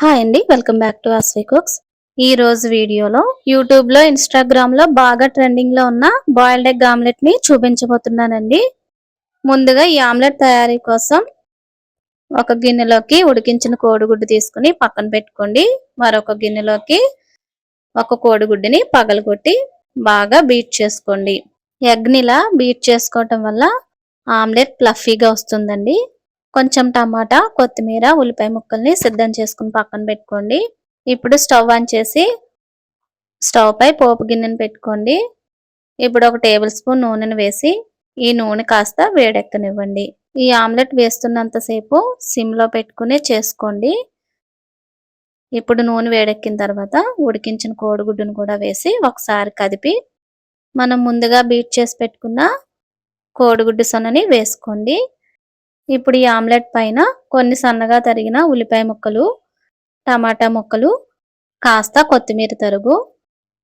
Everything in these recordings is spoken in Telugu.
హాయ్ అండి welcome back to Aswi cooks ఈ రోజు వీడియోలో యూట్యూబ్లో ఇన్స్టాగ్రామ్లో బాగా ట్రెండింగ్లో ఉన్న బాయిల్డ్ ఎగ్ ఆమ్లెట్ని చూపించబోతున్నానండి. ముందుగా ఈ ఆమ్లెట్ తయారీ కోసం ఒక గిన్నెలోకి ఉడికించిన కోడిగుడ్డు తీసుకుని పక్కన పెట్టుకోండి. మరొక గిన్నెలోకి ఒక కోడిగుడ్డుని పగలగొట్టి బాగా బీట్ చేసుకోండి. ఎగ్నిలా బీట్ చేసుకోవటం వల్ల ఆమ్లెట్ ప్లఫీగా వస్తుందండి. కొంచెం టమాటా కొత్తిమీర ఉల్లిపాయ ముక్కల్ని సిద్ధం చేసుకుని పక్కన పెట్టుకోండి. ఇప్పుడు స్టవ్ ఆన్ చేసి స్టవ్ పై పోపు గిన్నెను పెట్టుకోండి. ఇప్పుడు ఒక టేబుల్ స్పూన్ నూనెను వేసి ఈ నూనె కాస్త వేడెక్కనివ్వండి. ఈ ఆమ్లెట్ వేస్తున్నంతసేపు సిమ్లో పెట్టుకుని చేసుకోండి. ఇప్పుడు నూనె వేడెక్కిన తర్వాత ఉడికించిన కోడిగుడ్డును కూడా వేసి ఒకసారి కదిపి మనం ముందుగా బీట్ చేసి పెట్టుకున్న కోడిగుడ్డు సొనని వేసుకోండి. ఇప్పుడు ఈ ఆమ్లెట్ పైన కొన్ని సన్నగా తరిగిన ఉల్లిపాయ ముక్కలు టమాటా ముక్కలు కాస్త కొత్తిమీర తరుగు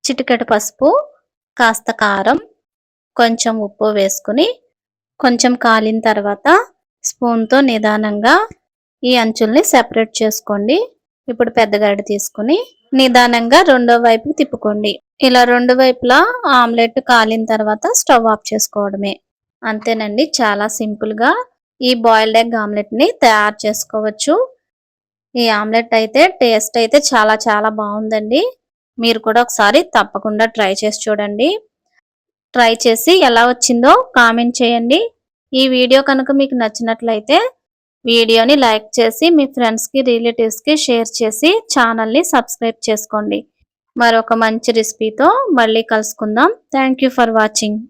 చిటికెట పసుపు కాస్త కారం కొంచెం ఉప్పు వేసుకుని కొంచెం కాలిన తర్వాత స్పూన్తో నిదానంగా ఈ అంచుల్ని సెపరేట్ చేసుకోండి. ఇప్పుడు పెద్ద గడ్డ తీసుకుని నిదానంగా రెండో వైపు తిప్పుకోండి. ఇలా రెండు వైపులా ఆమ్లెట్ కాలిన తర్వాత స్టవ్ ఆఫ్ చేసుకోవడమే. అంతేనండి చాలా సింపుల్గా ఈ బాయిల్డ్ ఎగ్ ఆమ్లెట్ని తయారు చేసుకోవచ్చు. ఈ ఆమ్లెట్ అయితే టేస్ట్ అయితే చాలా చాలా బాగుందండి. మీరు కూడా ఒకసారి తప్పకుండా ట్రై చేసి చూడండి. ట్రై చేసి ఎలా వచ్చిందో కామెంట్ చేయండి. ఈ వీడియో కనుక మీకు నచ్చినట్లయితే వీడియోని లైక్ చేసి మీ ఫ్రెండ్స్కి రిలేటివ్స్కి షేర్ చేసి ఛానల్ని సబ్స్క్రైబ్ చేసుకోండి. మరొక మంచి రెసిపీతో మళ్ళీ కలుసుకుందాం. Thank for watching